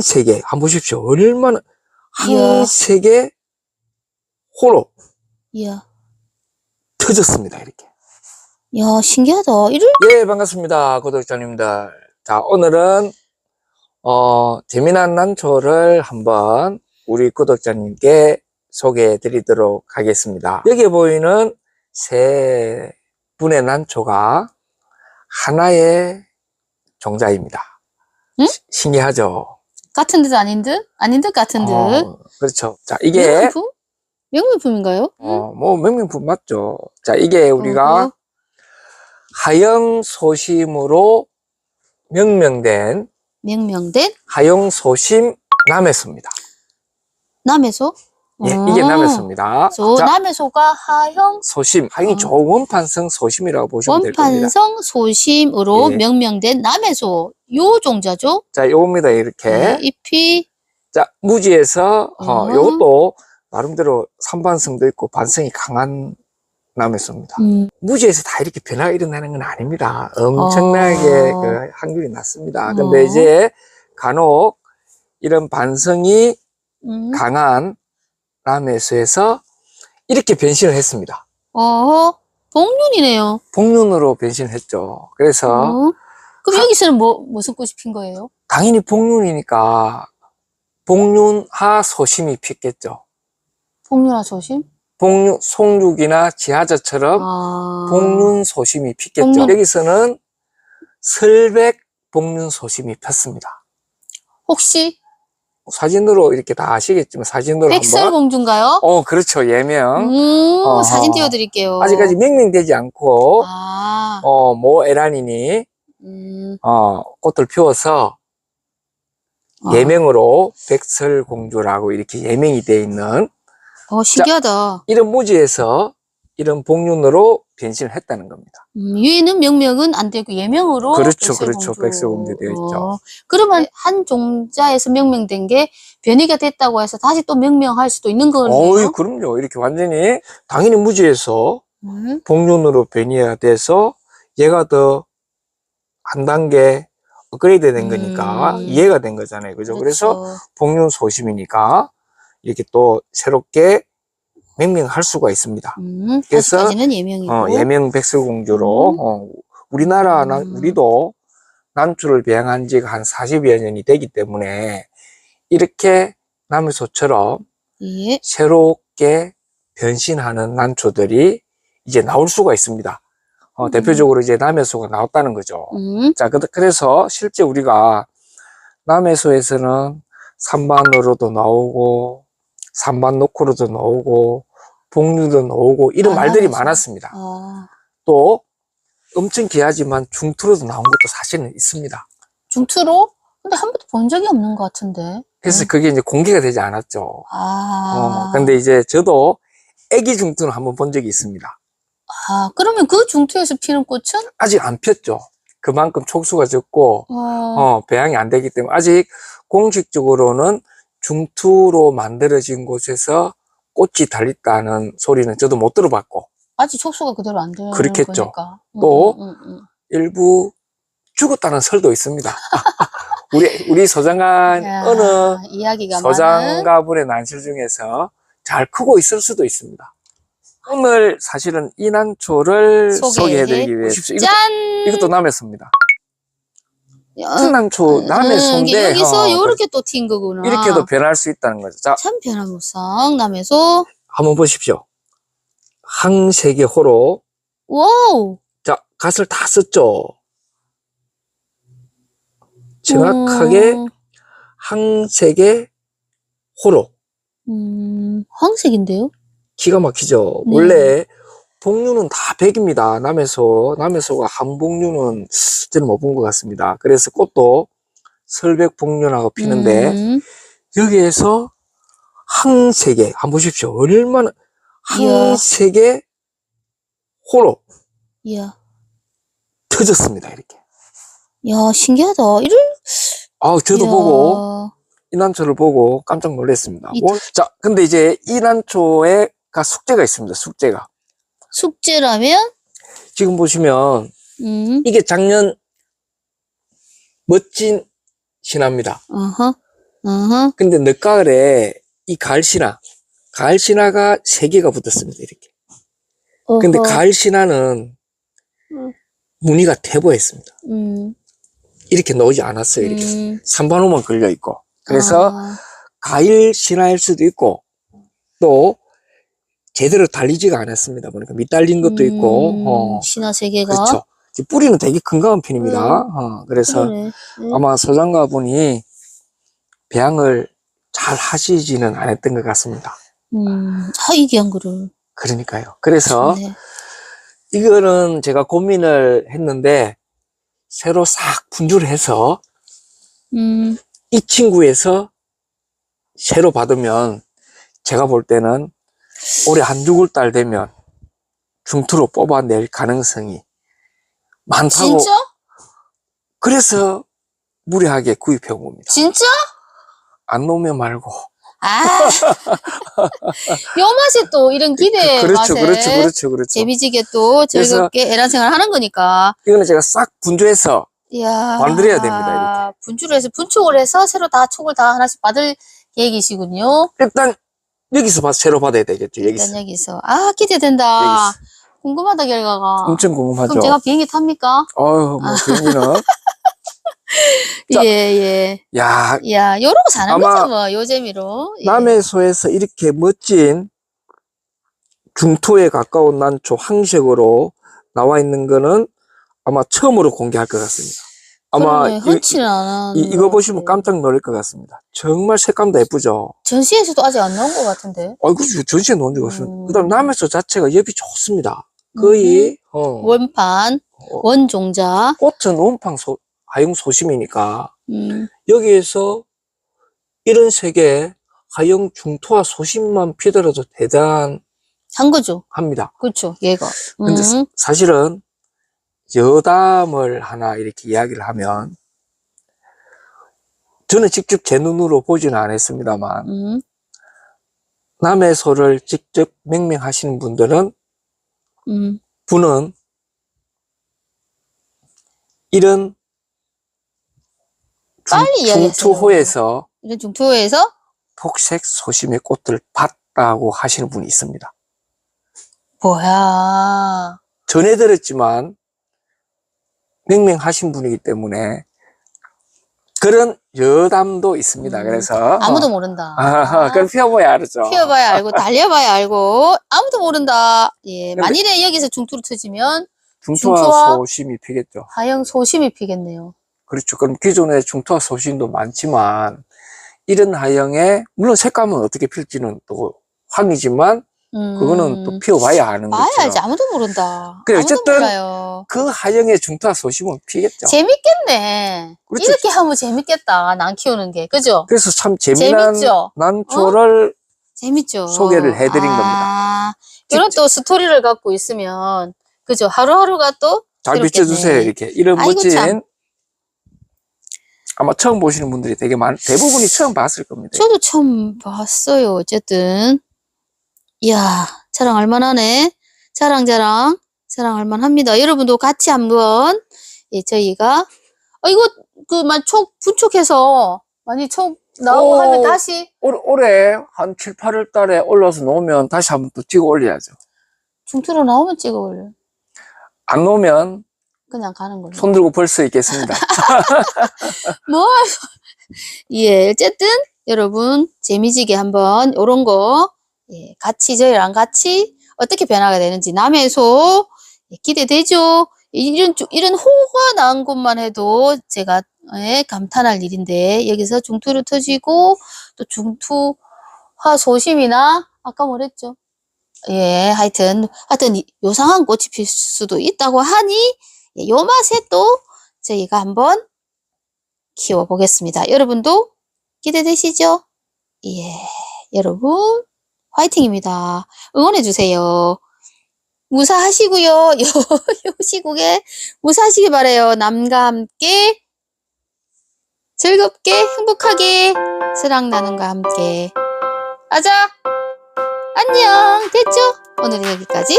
항세계 한번 보십시오. 얼마나 이야. 항세계 호로 이야. 터졌습니다. 이렇게. 야, 신기하다. 이럴, 예, 반갑습니다. 구독자님들. 자, 오늘은, 어, 재미난 난초를 한번 우리 구독자님께 소개해 드리도록 하겠습니다. 여기에 보이는 세 분의 난초가 하나의 종자입니다. 응? 시- 신기하죠? 같은 듯 아닌 듯? 아닌 듯 같은 듯? 어, 그렇죠. 자, 이게, 명품? 명품인가요? 어, 뭐, 명명품 맞죠. 자, 이게 우리가 어허. 하영 소심으로 명명된 명명된 하영 소심 남해소입니다. 남해소? 예, 어. 이게 남해소입니다. 소, 자, 남해소가 하형 소심. 하영이 어. 좋은 원판성 소심이라고 보시면 될 겁니다. 원판성 소심으로 예. 명명된 남해소. 요 종자죠? 자, 요겁니다. 이렇게. 네, 잎이 자, 무지에서, 어, 어. 요것도 나름대로 산반성도 있고 반성이 강한 남해소입니다. 음, 무지에서 다 이렇게 변화가 일어나는 건 아닙니다. 엄청나게 어. 그 확률이 낮습니다. 근데 어. 이제 간혹 이런 반성이 음. 강한 남해수에서 이렇게 변신을 했습니다. 어, 복륜이네요. 복륜으로 변신을 했죠. 그래서 어. 그럼 하- 여기서는 뭐, 무슨 꽃이 핀 거예요? 당연히 복륜이니까 복륜하 소심이 피겠죠. 복륜화 소심? 복륜, 송육이나 지하자처럼 아. 복륜 소심이 피겠죠. 복륜. 여기서는 설백 복륜 소심이 폈습니다. 혹시 사진으로 이렇게 다 아시겠지만 사진으로 한번 백설공주인가요? 어 그렇죠 예명 음, 어허. 사진 띄워드릴게요. 아직까지 명명되지 않고 아, 어 모 에란이니 음, 어, 꽃을 피워서 아. 예명으로 백설공주라고 이렇게 예명이 되어 있는 어, 신기하다. 이런 무지에서 이런 복륜으로 변신을 했다는 겁니다. 음, 위에는 명명은 안 되고 예명으로 그렇죠, 백설공주. 그렇죠. 백설공주 되어 있죠. 어, 그러면 한 종자에서 명명된 게 변이가 됐다고 해서 다시 또 명명할 수도 있는 거네요. 어이, 그럼요. 이렇게 완전히 당연히 무지에서 음, 복륜으로 변이가 돼서 얘가 더 한 단계 업그레이드 된 거니까 음. 이해가 된 거잖아요. 그죠? 그래서 그렇죠. 복륜 소심이니까 이렇게 또 새롭게 명명할 수가 있습니다. 음, 그래서, 예명이고. 어, 예명 백설공주로 음. 어, 우리나라 나- 음. 우리도 난초를 배양한 지가 한 40여 년이 되기 때문에 이렇게 나무소처럼 예. 새롭게 변신하는 난초들이 이제 나올 수가 있습니다. 어, 음. 대표적으로 이제 남해소가 나왔다는 거죠. 음, 자, 그- 그래서 실제 우리가 남해소에서는 산반으로도 나오고 산반 노크로도 나오고 복류도 나오고 이런 아, 말들이 남해소. 많았습니다. 아, 또 엄청 귀하지만 중투로도 나온 것도 사실은 있습니다. 중투로? 근데 한 번도 본 적이 없는 것 같은데. 그래서 음. 그게 이제 공개가 되지 않았죠. 아. 어, 근데 이제 저도 애기 중투는 한번 본 적이 있습니다. 아, 그러면 그 중투에서 피는 꽃은? 아직 안 폈죠. 그만큼 촉수가 적고 어, 어, 배양이 안 되기 때문에 아직 공식적으로는 중투로 만들어진 곳에서 꽃이 달렸다는 소리는 저도 못 들어봤고 아직 촉수가 그대로 안 되는 그렇겠죠. 거니까. 음, 또 음, 음, 음. 일부 죽었다는 설도 있습니다. 우리 우리 소장관 야, 어느 소장가분의 난실 중에서 잘 크고 있을 수도 있습니다. 오늘 사실은 이 난초를 소개해 소개해드리기 위해서 이것도, 짠! 이것도 남해소입니다. 야, 같은 난초 음, 남해소인데 여기서 어, 요렇게 또 튄 거구나. 이렇게도 변할 수 있다는 거죠. 자, 참 변화무쌍 남에서 한번 보십시오. 항세계 호로. 와우 자, 갓을 다 썼죠. 정확하게 음, 항세계 호로. 음, 황색인데요? 기가 막히죠. 네. 원래 복류는 다 백입니다. 남해소, 남해소가 한 복류는 저는 못 본 것 같습니다. 그래서 꽃도 설백 복류하고 피는데 음, 여기에서 항세계 한번 보십시오. 얼마나. 항세계 호로 이야, 터졌습니다. 이렇게. 야 신기하다. 이럴 아, 저도 이야. 보고 이 난초를 보고 깜짝 놀랐습니다. 이- 원- 자, 근데 이제 이 난초에가 숙제가 있습니다. 숙제가. 숙제라면 지금 보시면 음, 이게 작년 멋진 신화입니다. 어허, 음. 근데 늦가을에 이 가을 신화, 가을 신화가 세 개가 붙었습니다. 이렇게. 근데 어허. 가을 신화는 음. 무늬가 퇴보했습니다. 음. 이렇게 나오지 않았어요. 이렇게. 음. 산반호만 걸려 있고. 그래서 아. 가일 신화일 수도 있고 또 제대로 달리지가 않았습니다. 보니까 밑달린 것도 있고. 음, 어. 신화 세 개가. 그렇죠. 이 뿌리는 되게 건강한 편입니다. 어, 그래서. 음. 아마 소장가 분이 배양을 잘 하시지는 않았던 것 같습니다. 음. 아, 이기한 거를. 그러니까요. 그래서 좋네. 이거는 제가 고민을 했는데 새로 싹 분주를 해서 음. 이 친구에서 새로 받으면 제가 볼 때는 올해 한 죽을 달 되면 중투로 뽑아낼 가능성이 많다고 진짜? 그래서 무리하게 구입해 온 겁니다. 진짜? 안 놓으면 말고. 아. 요 맛에 또 이런 기대 그렇죠, 맛에. 그렇죠, 그렇죠, 그렇죠. 재미지게 또 즐겁게 애란 생활 하는 거니까. 이거는 제가 싹 분주해서 이야. 만들어야 됩니다, 분주를 해서 분촉을 해서 새로 다 촉을 다 하나씩 받을 계획이시군요. 일단 여기서 봐 새로 받아야 되겠죠. 여기서. 일단 여기서. 아, 기대된다. 궁금하다, 결과가. 엄청 궁금하죠. 그럼 제가 비행기 탑니까? 어휴, 뭐 비행기는 자. 예, 예. 야 이야, 요러고 사는 거죠, 뭐, 요 재미로. 예. 남해소에서 이렇게 멋진 중토에 가까운 난초 황색으로 나와 있는 거는 아마 처음으로 공개할 것 같습니다. 아마 흔치는 않아. 이, 이거 보시면 깜짝 놀랄 것 같습니다. 정말 색감도 예쁘죠. 전시에서도 아직 안 나온 것 같은데. 아이고 전시에 놓은 적가 없습니다. 음. 그다음 남해소 자체가 엽이 좋습니다. 거의 어, 원판, 어, 원종자. 꽃은 원팡 소, 하용 소심이니까 음, 여기에서 이런 색의 하용 중토와 소심만 피더라도 대단합니다. 한 거죠. 그렇죠, 얘가. 근데 음, 사실은 여담을 하나 이렇게 이야기를 하면 저는 직접 제 눈으로 보지는 않았습니다만 음, 남의 소를 직접 맹맹하시는 분들은 음. 분은 이런 중. 중투호에서 이런 중투에서 폭색 소심의 꽃을 봤다고 하시는 분이 있습니다. 뭐야. 전해 들었지만 맹맹하신 분이기 때문에 그런 여담도 있습니다. 음, 그래서 아무도 모른다. 아, 그걸 피워봐야 알죠. 피워봐야 알고, 달려봐야 알고, 아무도 모른다. 예, 만일에 여기서 중투를 터지면 중투와 중투와 소심이 피겠죠. 하영 소심이 피겠네요. 그렇죠. 그럼 기존에 중투와 소심도 많지만 이런 하영에 물론 색감은 어떻게 필지는 또 황이지만 음, 그거는 또 피워봐야 아는 거죠. 봐야지. 아무도 모른다. 그래, 아무도 어쨌든 몰라요. 그 하영의 중투와 소심은 피겠죠. 재밌겠네. 그렇죠. 이렇게 하면 재밌겠다. 난 키우는 게. 그죠? 그래서 참 재미난 재밌죠? 난초를 재밌죠. 소개를 해드린 겁니다. 이런 또 스토리를 갖고 있으면, 그죠? 하루하루가 또, 잘 새롭겠네. 비춰주세요. 이렇게 이런 아이고, 멋진 참. 아마 처음 보시는 분들이 되게 많 대부분이 처음 봤을 겁니다. 저도 처음 봤어요. 어쨌든. 이야, 자랑 할 만하네. 자랑, 자랑. 자랑 할 만합니다. 여러분도 같이 한번, 예, 저희가, 아, 이거, 그, 만, 촉, 분촉해서, 많이 촉 나오고 오. 하면 다시, 올, 올해 한 7, 8월 달에 올라서 놓으면 다시 한번 또 찍어 올려야죠. 중투로 나오면 찍어 올려. 안 놓으면 그냥 가는 걸로. 손 들고 벌수 있겠습니다. 뭐, 예, 어쨌든, 여러분, 재미지게 한번, 요런 거, 예, 같이, 저희랑 같이, 어떻게 변화가 되는지, 남해소, 예, 기대되죠? 이런, 주- 이런 호가 나온 것만 해도 제가, 예, 감탄할 일인데, 여기서 중투를 터지고, 또 중투화 소심이나, 아까 뭐랬죠? 예, 하여튼, 하여튼, 이- 요상한 꽃이 필 수도 있다고 하니, 예, 요 맛에 또, 저희가 한번 키워보겠습니다. 여러분도 기대되시죠? 예, 여러분 화이팅입니다. 응원해주세요. 무사하시고요. 요, 요 시국에 무사하시기 바래요. 남과 함께 즐겁게 행복하게 사랑 나눔과 함께 하자. 안녕. 됐죠? 오늘은 여기까지.